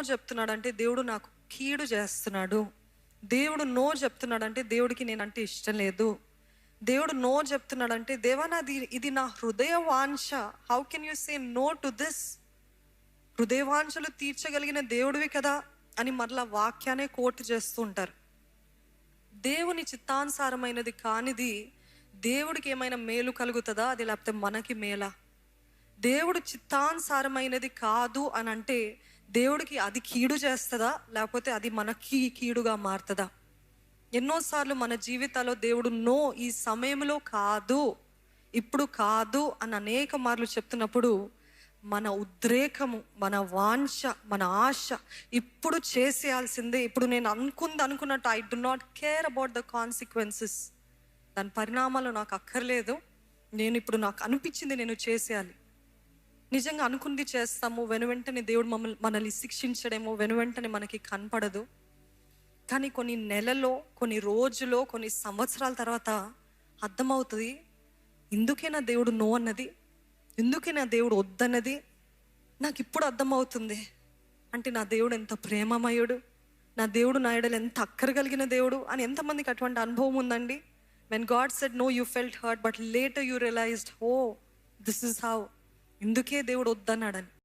చెప్తున్నాడు అంటే దేవుడు నాకు కీడు చేస్తున్నాడు. దేవుడు నో చెప్తున్నాడు అంటే దేవుడికి నేనంటే ఇష్టం లేదు. దేవుడు నో చెప్తున్నాడు అంటే దేవా నాది ఇది నా హృదయ వాంఛ how can you say no to this హృదయవాంఛలు తీర్చగలిగిన దేవుడివి కదా అని మరలా వాక్యానే కోట్ చేస్తూ ఉంటారు. దేవుని చిత్తానుసారమైనది కానిది దేవుడికి ఏమైనా మేలు కలుగుతుందా? అది లేకపోతే మనకి మేలా? దేవుడు చిత్తానుసారమైనది కాదు అని అంటే దేవుడికి అది కీడు చేస్తుందా? లేకపోతే అది మనకి కీడుగా మారుతుందా? ఎన్నోసార్లు మన జీవితాల్లో దేవుడు నో ఈ సమయంలో కాదు ఇప్పుడు కాదు అని అనేక మార్లు చెప్తున్నప్పుడు మన ఉద్రేకము మన వాంఛ మన ఆశ ఇప్పుడు చేసేయాల్సిందే. ఇప్పుడు నేను అనుకుంది అనుకున్నట్టు I do not care about the consequences దాని పరిణామాలు నాకు అక్కర్లేదు. నేను ఇప్పుడు నాకు అనిపించింది నేను చేసేయాలి. నిజంగా అనుకుంది చేస్తాము వెను వెంటనే దేవుడు మమ్మల్ని మనల్ని శిక్షించడేమో వెను వెంటనే మనకి కనపడదు. కానీ కొన్ని నెలలో కొన్ని రోజులో కొన్ని సంవత్సరాల తర్వాత అర్థమవుతుంది ఇందుకే నా దేవుడు నో అన్నది? ఎందుకే నా దేవుడు వద్దన్నది? నాకు ఇప్పుడు అర్థమవుతుంది. అంటే నా దేవుడు ఎంత ప్రేమమయుడు నా దేవుడు నా ఎడలు ఎంత అక్కర కలిగిన దేవుడు అని ఎంతమందికి అటువంటి అనుభవం ఉందండి? When God said no you felt hurt but later you realized oh this is how ఇందుకే దేవుడు వద్దన్నాడని.